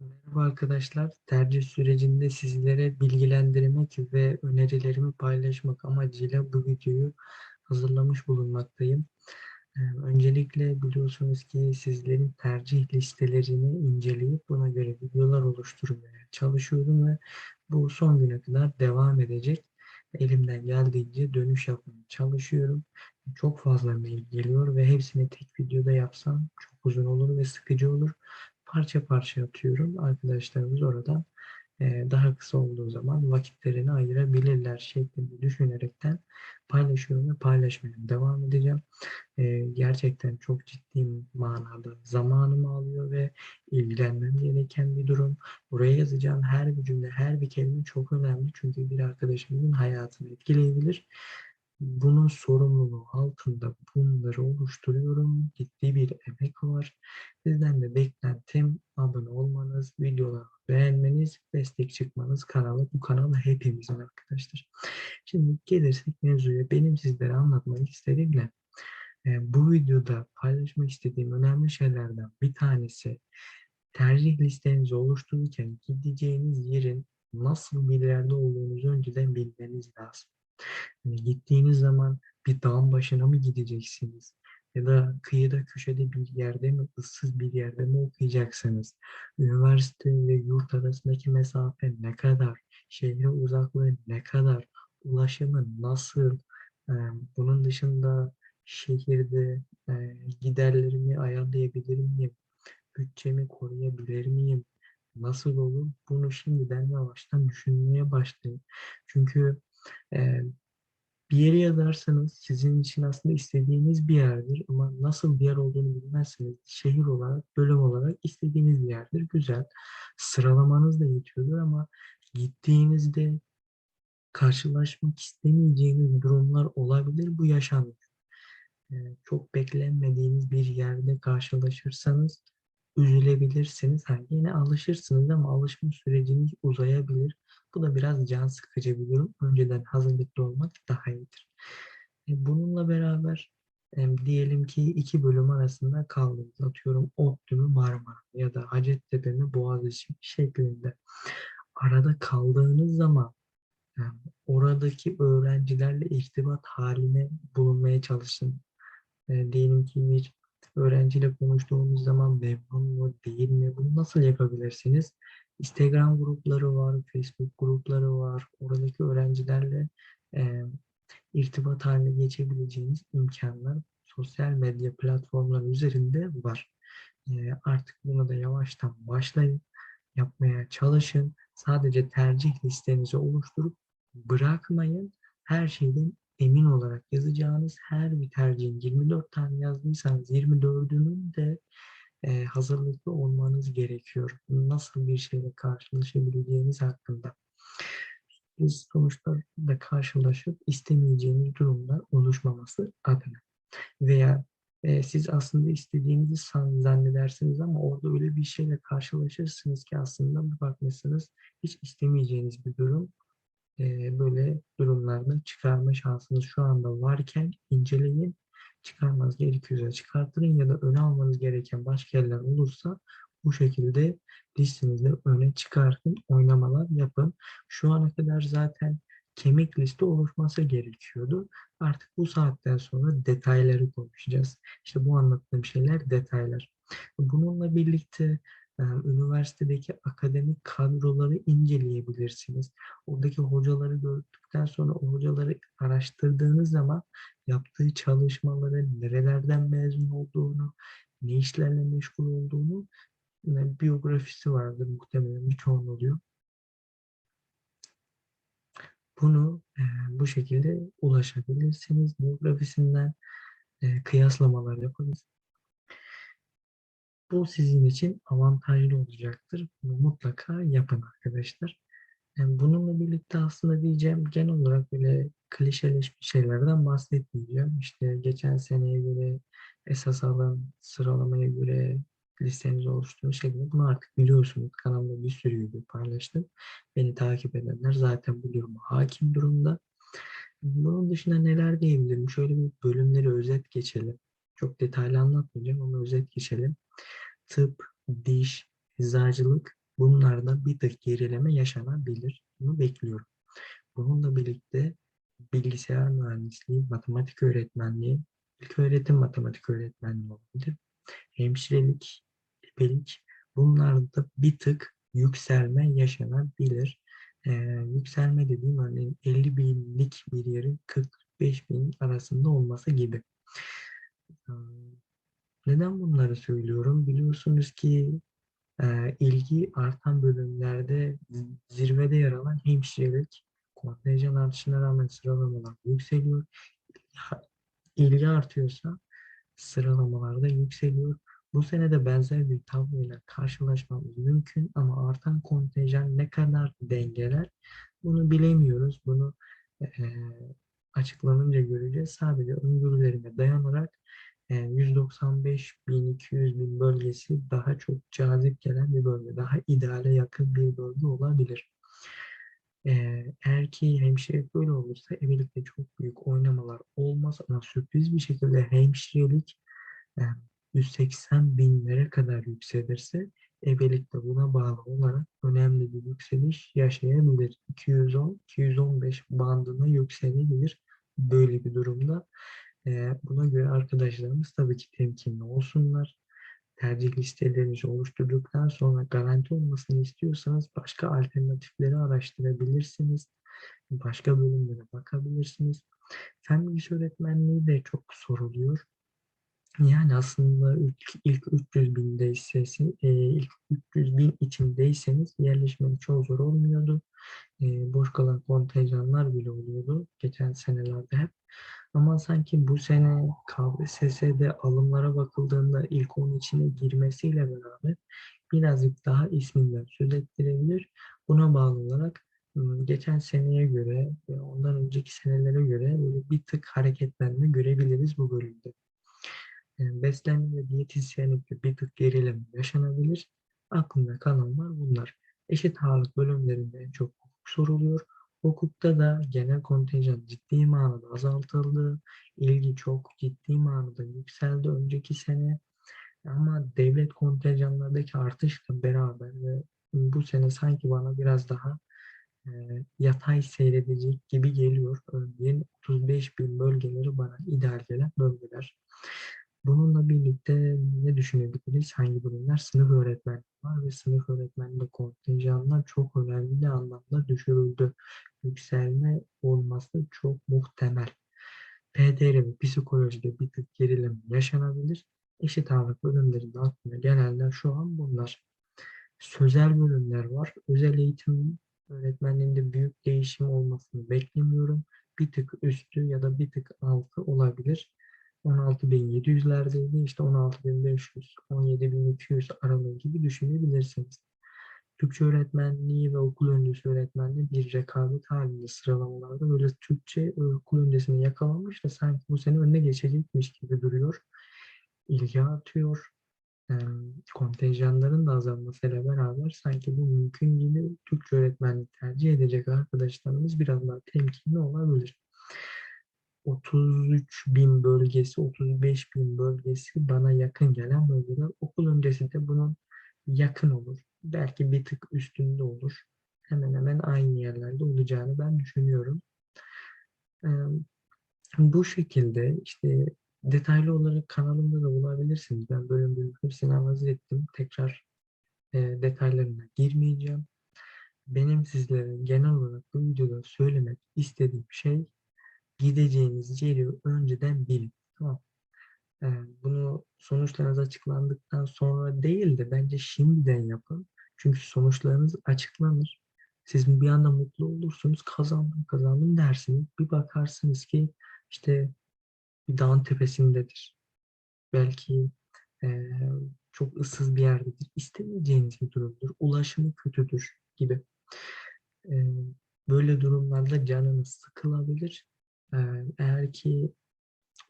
Merhaba arkadaşlar. Tercih sürecinde sizlere bilgilendirmek ve önerilerimi paylaşmak amacıyla bu videoyu hazırlamış bulunmaktayım. Ee, Öncelikle biliyorsunuz ki sizlerin tercih listelerini inceleyip buna göre videolar oluşturmaya çalışıyorum ve bu son güne kadar devam edecek. Elimden geldiğince dönüş yapmaya çalışıyorum. Çok fazla mail geliyor ve hepsini tek videoda yapsam çok uzun olur ve sıkıcı olur parça parça atıyorum. Arkadaşlarımız oradan e, daha kısa olduğu zaman vakitlerini ayırabilirler şeklinde düşünerekten paylaşıyorum ve paylaşmaya devam edeceğim. E, gerçekten çok ciddi manada zamanımı alıyor ve ilgilenmem gereken bir durum. Buraya yazacağım her bir cümle, her bir kelime çok önemli. Çünkü bir arkadaşımızın hayatını etkileyebilir bunun sorumluluğu altında bunları oluşturuyorum. Ciddi bir emek var. Sizden de beklentim abone olmanız, videoları beğenmeniz, destek çıkmanız kanalı. Bu kanal hepimizin arkadaşlar. Şimdi gelirsek mevzuya benim sizlere anlatmak istediğim ne? E, bu videoda paylaşmak istediğim önemli şeylerden bir tanesi tercih listenizi oluştururken gideceğiniz yerin nasıl bir yerde olduğunuzu önceden bilmeniz lazım. Hani gittiğiniz zaman bir dağın başına mı gideceksiniz? Ya da kıyıda köşede bir yerde mi, ıssız bir yerde mi okuyacaksınız? Üniversite ve yurt arasındaki mesafe ne kadar? Şehre uzaklığı ne kadar? Ulaşımı nasıl? Bunun dışında şehirde giderlerimi ayarlayabilir miyim? Bütçemi koruyabilir miyim? Nasıl olur? Bunu şimdiden yavaştan düşünmeye başlayın. Çünkü e, bir yere yazarsanız sizin için aslında istediğiniz bir yerdir ama nasıl bir yer olduğunu bilmezseniz şehir olarak, bölüm olarak istediğiniz bir yerdir. Güzel. Sıralamanız da yetiyordur ama gittiğinizde karşılaşmak istemeyeceğiniz durumlar olabilir. Bu yaşanır. Ee, çok beklenmediğiniz bir yerde karşılaşırsanız üzülebilirsiniz. Ha, yine alışırsınız ama alışma süreciniz uzayabilir. Bu da biraz can sıkıcı bir durum. Önceden hazırlıklı olmak daha iyidir. E, bununla beraber diyelim ki iki bölüm arasında kaldınız. Atıyorum ODTÜ mü Marmara ya da Hacettepe mi Boğaziçi şeklinde. Arada kaldığınız zaman oradaki öğrencilerle irtibat haline bulunmaya çalışın. E, diyelim ki bir öğrenciyle konuştuğunuz zaman memnun mu değil mi? Bunu nasıl yapabilirsiniz? Instagram grupları var, Facebook grupları var. Oradaki öğrencilerle e, irtibat haline geçebileceğiniz imkanlar sosyal medya platformları üzerinde var. E, artık bunu da yavaştan başlayın. Yapmaya çalışın. Sadece tercih listenizi oluşturup bırakmayın. Her şeyden emin olarak yazacağınız her bir tercihin 24 tane yazdıysanız 24'ünün de e, hazırlıklı olmanız gerekiyor. Nasıl bir şeyle karşılaşabileceğiniz hakkında. Biz sonuçlarla karşılaşıp istemeyeceğiniz durumlar oluşmaması adına. Veya e, siz aslında istediğinizi zannedersiniz ama orada öyle bir şeyle karşılaşırsınız ki aslında bir bakmışsınız hiç istemeyeceğiniz bir durum e, böyle durumlarda çıkarma şansınız şu anda varken inceleyin çıkarmanız gerekiyorsa çıkartın ya da öne almanız gereken başka yerler olursa bu şekilde listenizde öne çıkartın, oynamalar yapın. Şu ana kadar zaten kemik liste oluşması gerekiyordu. Artık bu saatten sonra detayları konuşacağız. İşte bu anlattığım şeyler detaylar. Bununla birlikte üniversitedeki akademik kadroları inceleyebilirsiniz. Oradaki hocaları gördükten sonra o hocaları araştırdığınız zaman yaptığı çalışmaları, nerelerden mezun olduğunu, ne işlerle meşgul olduğunu yani biyografisi vardır muhtemelen birçoğun oluyor. Bunu e, bu şekilde ulaşabilirsiniz. Biyografisinden e, kıyaslamalar yapabilirsiniz. Bu sizin için avantajlı olacaktır. Bunu mutlaka yapın arkadaşlar. Yani bununla birlikte aslında diyeceğim genel olarak böyle klişeleşmiş şeylerden bahsetmeyeceğim. İşte geçen seneye göre esas alan sıralamaya göre listenizi oluşturma şeklinde bunu artık biliyorsunuz. Kanalda bir sürü video paylaştım. Beni takip edenler zaten bu duruma hakim durumda. Bunun dışında neler diyebilirim? Şöyle bir bölümleri özet geçelim. Çok detaylı anlatmayacağım ama özet geçelim tıp, diş, eczacılık bunlarda bir tık gerileme yaşanabilir. Bunu bekliyorum. Bununla birlikte bilgisayar mühendisliği, matematik öğretmenliği, ilk öğretim matematik öğretmenliği olabilir. Hemşirelik, ebelik bunlarda bir tık yükselme yaşanabilir. Ee, yükselme dediğim örneğin 50 binlik bir yerin 45 bin arasında olması gibi. Neden bunları söylüyorum? Biliyorsunuz ki e, ilgi artan bölümlerde zirvede yer alan hemşirelik kontenjan artışına rağmen sıralamalar yükseliyor. İlgi artıyorsa sıralamalarda yükseliyor. Bu sene de benzer bir tabloyla karşılaşmamız mümkün ama artan kontenjan ne kadar dengeler bunu bilemiyoruz. Bunu eee, açıklanınca göreceğiz. Sadece öngörülerime dayanarak eee, 195 bin 200 bin bölgesi daha çok cazip gelen bir bölge. Daha ideale yakın bir bölge olabilir. Eee, eğer ki hemşirelik böyle olursa ebelikte çok büyük oynamalar olmaz ama sürpriz bir şekilde hemşirelik e, 180 binlere kadar yükselirse ebelik de buna bağlı olarak önemli bir yükseliş yaşayabilir. 210-215 bandına yükselebilir böyle bir durumda. Buna göre arkadaşlarımız tabii ki temkinli olsunlar. Tercih listelerinizi oluşturduktan sonra garanti olmasını istiyorsanız başka alternatifleri araştırabilirsiniz. Başka bölümlere bakabilirsiniz. Fen bilgisi öğretmenliği de çok soruluyor. Yani aslında ilk, ilk 300 bindeyseniz, ilk 300 bin içindeyseniz yerleşmenin çoğu zor olmuyordu. Boş kalan kontenjanlar bile oluyordu geçen senelerde hep. Ama sanki bu sene KPSS'de alımlara bakıldığında ilk 10 içine girmesiyle beraber birazcık daha isminden söz ettirebilir. Buna bağlı olarak geçen seneye göre ve ondan önceki senelere göre böyle bir tık hareketlenme görebiliriz bu bölümde. Beslenme ve diyetisyenlikte bir tık gerilim yaşanabilir. Aklımda kalanlar bunlar. Eşit ağırlık bölümlerinde en çok soruluyor. Hukukta da genel kontenjan ciddi manada azaltıldı. İlgi çok ciddi manada yükseldi önceki sene. Ama devlet kontenjanlardaki artışla beraber ve bu sene sanki bana biraz daha e, yatay seyredecek gibi geliyor. Örneğin 35 bin bölgeleri bana ideal gelen bölgeler. Bununla birlikte ne düşünebiliriz? Hangi bölümler? Sınıf öğretmenliği var ve sınıf öğretmenliğinde kontenjanlar çok önemli anlamda düşürüldü. Yükselme olması çok muhtemel. PDR ve psikolojide bir tık gerilim yaşanabilir. Eşit ağırlık bölümlerinde aklına gelenler şu an bunlar. Sözel bölümler var. Özel eğitim öğretmenliğinde büyük değişim olmasını beklemiyorum. Bir tık üstü ya da bir tık altı olabilir. 16.700'lerdeydi. İşte 16.500, 17.200 aralığı gibi düşünebilirsiniz. Türkçe öğretmenliği ve okul öncesi öğretmenliği bir rekabet halinde sıralamalarda böyle Türkçe okul öncesini yakalamış da sanki bu sene önüne geçecekmiş gibi duruyor. İlgi artıyor. Kontenjanların da azalmasıyla beraber sanki bu mümkün gibi Türkçe öğretmenliği tercih edecek arkadaşlarımız biraz daha temkinli olabilir. 33 bin bölgesi, 35 bin bölgesi bana yakın gelen bölgeler. Okul öncesi de bunun yakın olur. Belki bir tık üstünde olur. Hemen hemen aynı yerlerde olacağını ben düşünüyorum. Bu şekilde işte detaylı olarak kanalımda da bulabilirsiniz. Ben bölüm bölüm hepsini analiz ettim. Tekrar detaylarına girmeyeceğim. Benim sizlere genel olarak bu videoda söylemek istediğim şey gideceğiniz yeri önceden bilin. Tamam. Ee, bunu sonuçlarınız açıklandıktan sonra değil de bence şimdiden yapın. Çünkü sonuçlarınız açıklanır. Siz bir anda mutlu olursunuz. Kazandım kazandım dersiniz. Bir bakarsınız ki işte bir dağın tepesindedir. Belki eee, çok ıssız bir yerdedir. İstemeyeceğiniz bir durumdur. Ulaşımı kötüdür gibi. Eee, böyle durumlarda canınız sıkılabilir. Eğer ki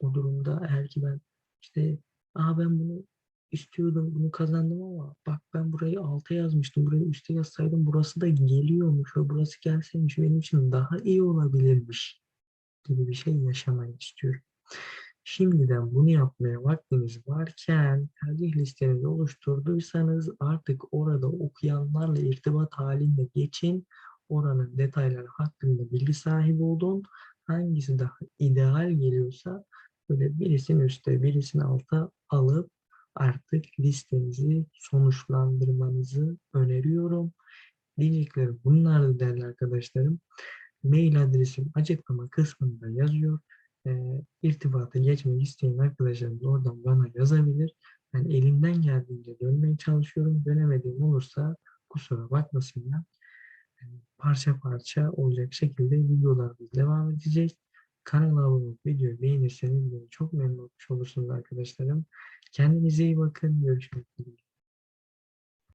o durumda eğer ki ben işte Aa ben bunu istiyordum, bunu kazandım ama bak ben burayı alta yazmıştım, burayı üste yazsaydım burası da geliyormuş ve burası gelseymiş benim için daha iyi olabilirmiş gibi bir şey yaşamayı istiyorum. Şimdiden bunu yapmaya vaktiniz varken tercih listenizi oluşturduysanız artık orada okuyanlarla irtibat halinde geçin. Oranın detayları hakkında bilgi sahibi olun. Hangisi daha ideal geliyorsa böyle birisini üstte birisini alta alıp artık listenizi sonuçlandırmanızı öneriyorum. Diyeceklerim bunlardı değerli arkadaşlarım. Mail adresim açıklama kısmında yazıyor. E, irtibata geçmek isteyen arkadaşlarım oradan bana yazabilir. Ben elimden geldiğince dönmeye çalışıyorum. Dönemediğim olursa kusura bakmasınlar. Parça parça olacak şekilde videolarımız devam edecek. Kanala abone olup videoyu beğenirseniz çok memnun olmuş olursunuz arkadaşlarım. Kendinize iyi bakın. Görüşmek üzere.